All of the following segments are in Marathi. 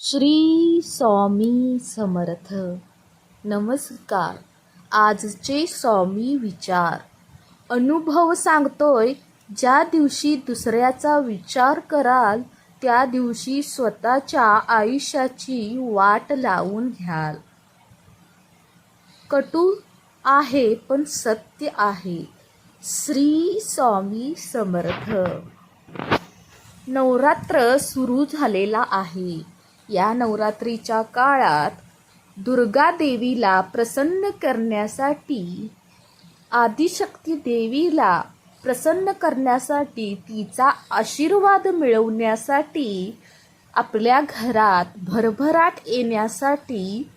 श्री स्वामी समर्थ. नमस्कार. आजचे स्वामी विचार. अनुभव सांगतोय ज्या दिवशी दुसऱ्याचा विचार कराल त्या दिवशी स्वतःच्या आयुष्याची वाट लावून घ्याल. कटू आहे पण सत्य आहे. श्री स्वामी समर्थ. नवरात्र सुरू झालेला आहे. या नवरात्रीच्या काळात दुर्गा देवीला प्रसन्न करण्यासाठी आदिशक्ती देवीला प्रसन्न करण्यासाठी तिचा आशीर्वाद मिळवण्यासाठी आपल्या घरात भरभराट येण्यासाठी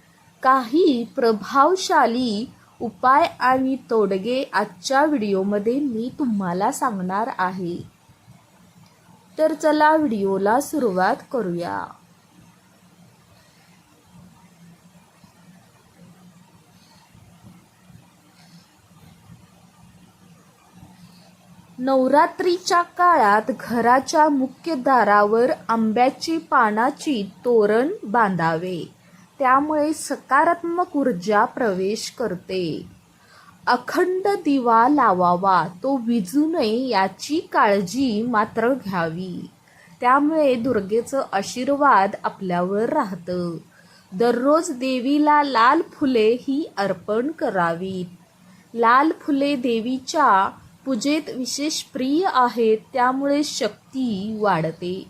काही प्रभावशाली उपाय आणि तोडगे आजच्या व्हिडिओमध्ये मी तुम्हाला सांगणार आहे. तर चला व्हिडिओला सुरुवात करूया. नवरात्रीच्या काळात घराच्या मुख्य दारावर आंब्याची पानाची तोरण बांधावे. त्यामुळे सकारात्मक ऊर्जा प्रवेश करते. अखंड दिवा लावावा तो विजू नये याची काळजी मात्र घ्यावी. त्यामुळे दुर्गेचं आशीर्वाद आपल्यावर राहतं. दररोज देवीला लाल फुले ही अर्पण करावीत. लाल फुले देवीच्या पूजेत विशेष प्रिय आहेत त्यामुळे शक्ती वाढते.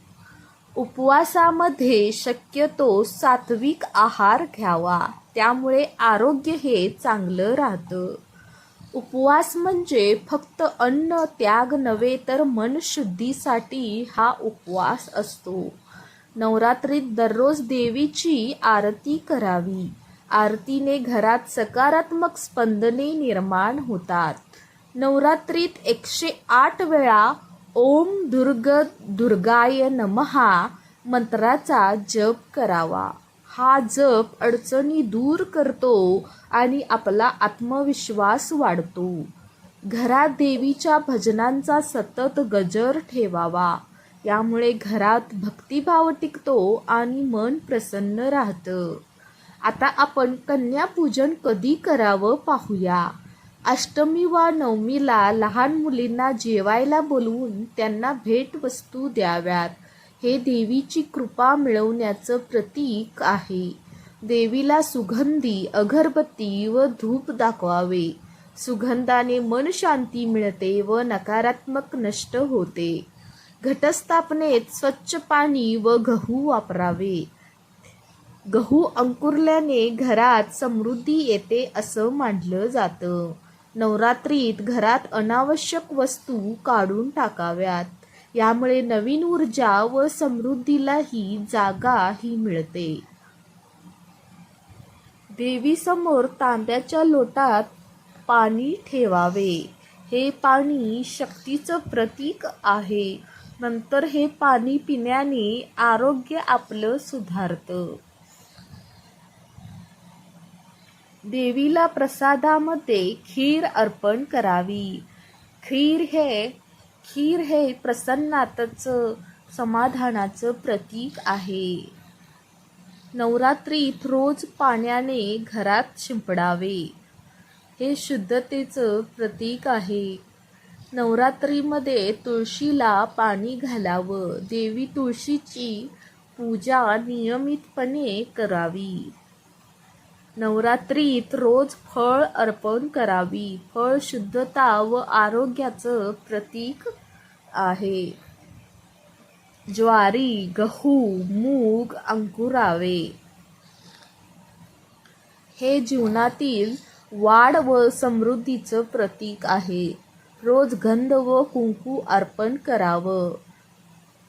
उपवासामध्ये शक्यतो सात्विक आहार घ्यावा त्यामुळे आरोग्य हे चांगलं राहतं. उपवास म्हणजे फक्त अन्न त्याग नव्हे तर मन शुद्धीसाठी हा उपवास असतो. नवरात्रीत दररोज देवीची आरती करावी. आरतीने घरात सकारात्मक स्पंदने निर्माण होतात. नवरात्रीत एकशे आठ वेळा ओम दुर्ग दुर्गाय नमहा मंत्राचा जप करावा. हा जप अडचणी दूर करतो आणि आपला आत्मविश्वास वाढतो. घरात देवीच्या भजनांचा सतत गजर ठेवावा. यामुळे घरात भक्तिभाव टिकतो आणि मन प्रसन्न राहतं. आता आपण कन्यापूजन कधी करावं पाहूया. अष्टमी वा नवमीला लहान मुलींना जेवायला बोलवून त्यांना भेटवस्तू द्याव्यात. हे देवीची कृपा मिळवण्याचं प्रतीक आहे. देवीला सुगंधी अगरबत्ती व धूप दाखवावे. सुगंधाने मन शांती मिळते व नकारात्मक नष्ट होते. घटस्थापनेत स्वच्छ पाणी व गहू वापरावे. गहू अंकुरल्याने घरात समृद्धी येते असं मानलं जातं. नवरात्रीत घरात अनावश्यक वस्तू काढून टाकाव्यात. यामुळे नवीन ऊर्जा व समृद्धीलाही जागा ही मिळते. देवीसमोर तांब्याच्या लोटात पाणी ठेवावे. हे पाणी शक्तीचं प्रतीक आहे. नंतर हे पाणी पिण्याने आरोग्य आपलं सुधारतं. देवीला प्रसादामध्ये खीर अर्पण करावी. खीर हे खीर हे प्रसन्नातचं समाधानाचं प्रतीक आहे. नवरात्रीत रोज पाण्याने घरात शिंपडावे. हे शुद्धतेचं प्रतीक आहे. नवरात्रीमध्ये तुळशीला पाणी घालावं. देवी तुळशीची पूजा नियमितपणे करावी. नवरात्रीत रोज फळ अर्पण करावी. फळ शुद्धता व आरोग्याचं प्रतीक आहे. ज्वारी गहू मूग अंकुरावे. हे जीवनातील वाढ व समृद्धीचं प्रतीक आहे. रोज गंध व कुंकू अर्पण करावं.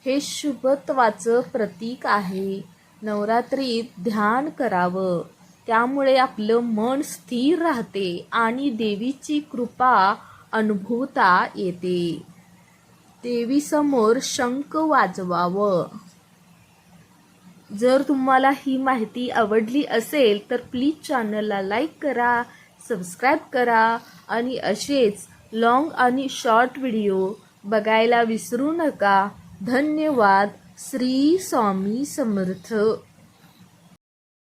हे शुभत्वाचं प्रतीक आहे. नवरात्रीत ध्यान करावं. त्यामुळे आपलं मन स्थिर राहते आणि देवीची कृपा अनुभवता येते. देवीसमोर शंख वाजवावं. जर तुम्हाला ही माहिती आवडली असेल तर प्लीज चॅनलला लाईक करा सबस्क्राईब करा आणि असेच लॉंग आणि शॉर्ट व्हिडिओ बघायला विसरू नका. धन्यवाद. श्री स्वामी समर्थ.